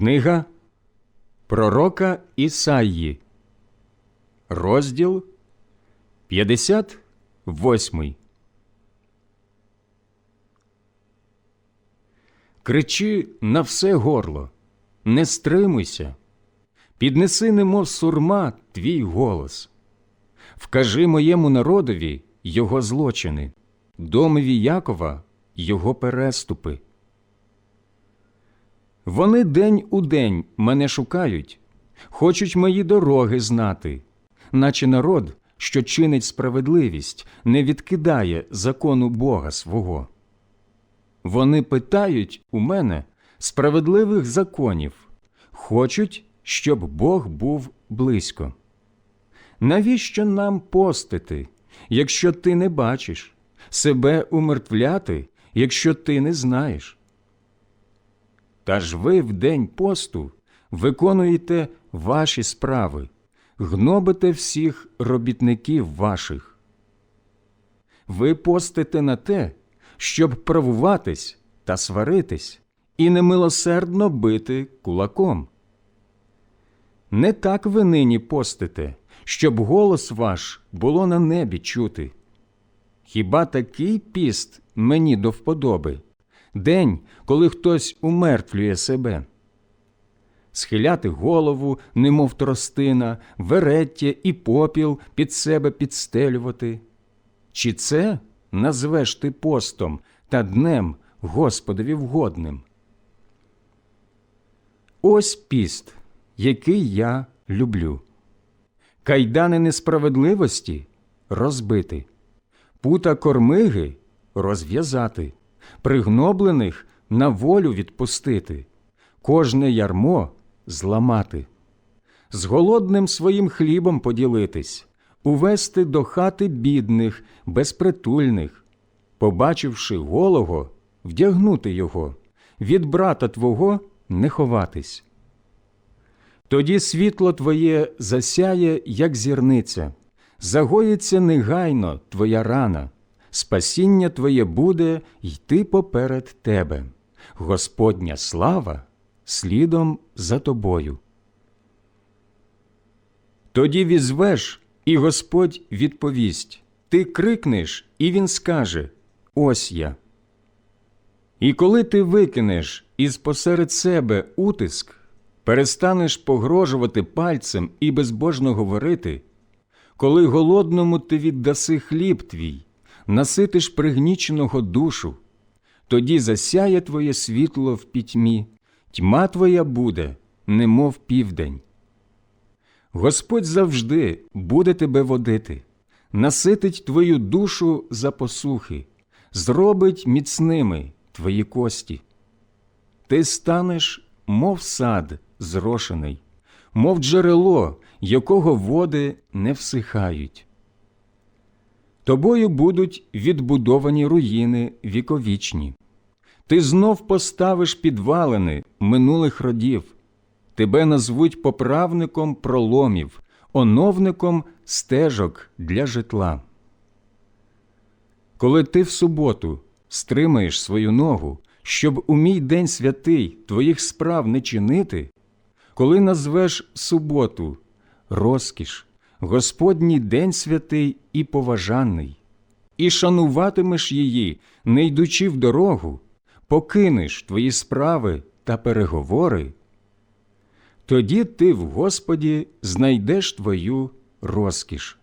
Книга Пророка Ісаї, розділ 58. Кричи на все горло, не стримуйся, піднеси, немов сурма, твій голос. Вкажи моєму народові його злочини, домові Якова його переступи. Вони день у день мене шукають, хочуть мої дороги знати, наче народ, що чинить справедливість, не відкидає закону Бога свого. Вони питають у мене справедливих законів, хочуть, щоб Бог був близько. Навіщо нам постити, якщо ти не бачиш, себе умертвляти, якщо ти не знаєш? Та ж ви в день посту виконуєте ваші справи, гнобите всіх робітників ваших. Ви постите на те, щоб правуватись та сваритись і немилосердно бити кулаком. Не так ви нині постите, щоб голос ваш було на небі чути. Хіба такий піст мені до вподоби? День, коли хтось умертвлює себе. Схиляти голову, немов тростина, вереття і попіл під себе підстелювати. Чи це назвеш ти постом та днем Господові вгодним? Ось піст, який я люблю. Кайдани несправедливості розбити, пута кормиги розв'язати пригноблених на волю відпустити, кожне ярмо зламати, з голодним своїм хлібом поділитись, увести до хати бідних, безпритульних, побачивши голого, вдягнути його, від брата твого не ховатись. Тоді світло твоє засяє, як зірниця, загоїться негайно твоя рана спасіння Твоє буде йти поперед Тебе, Господня слава слідом за тобою. Тоді візвеш, і Господь відповість Ти крикнеш, і Він скаже Ось я. І коли ти викинеш із посеред себе утиск, перестанеш погрожувати пальцем і безбожно говорити, коли голодному ти віддаси хліб твій, наситиш пригніченого душу, тоді засяє твоє світло в пітьмі, тьма твоя буде, немов південь. Господь завжди буде тебе водити, наситить твою душу за посухи, зробить міцними твої кості. Ти станеш, мов сад зрошений, мов джерело, якого води не всихають. Тобою будуть відбудовані руїни віковічні. Ти знов поставиш підвалини минулих родів, тебе назвуть поправником проломів, оновником стежок для житла. Коли ти в суботу стримаєш свою ногу, щоб у мій день святий твоїх справ не чинити, коли назвеш суботу розкіш, Господній день святий і поважаний, і шануватимеш її, не йдучи в дорогу, покинеш твої справи та переговори, тоді ти в Господі знайдеш твою розкіш.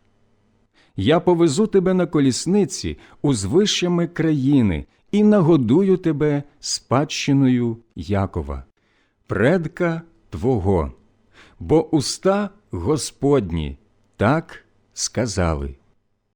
Я повезу тебе на колісниці узвищами країни і нагодую тебе спадщиною Якова, предка Твого, бо уста Господні так сказали.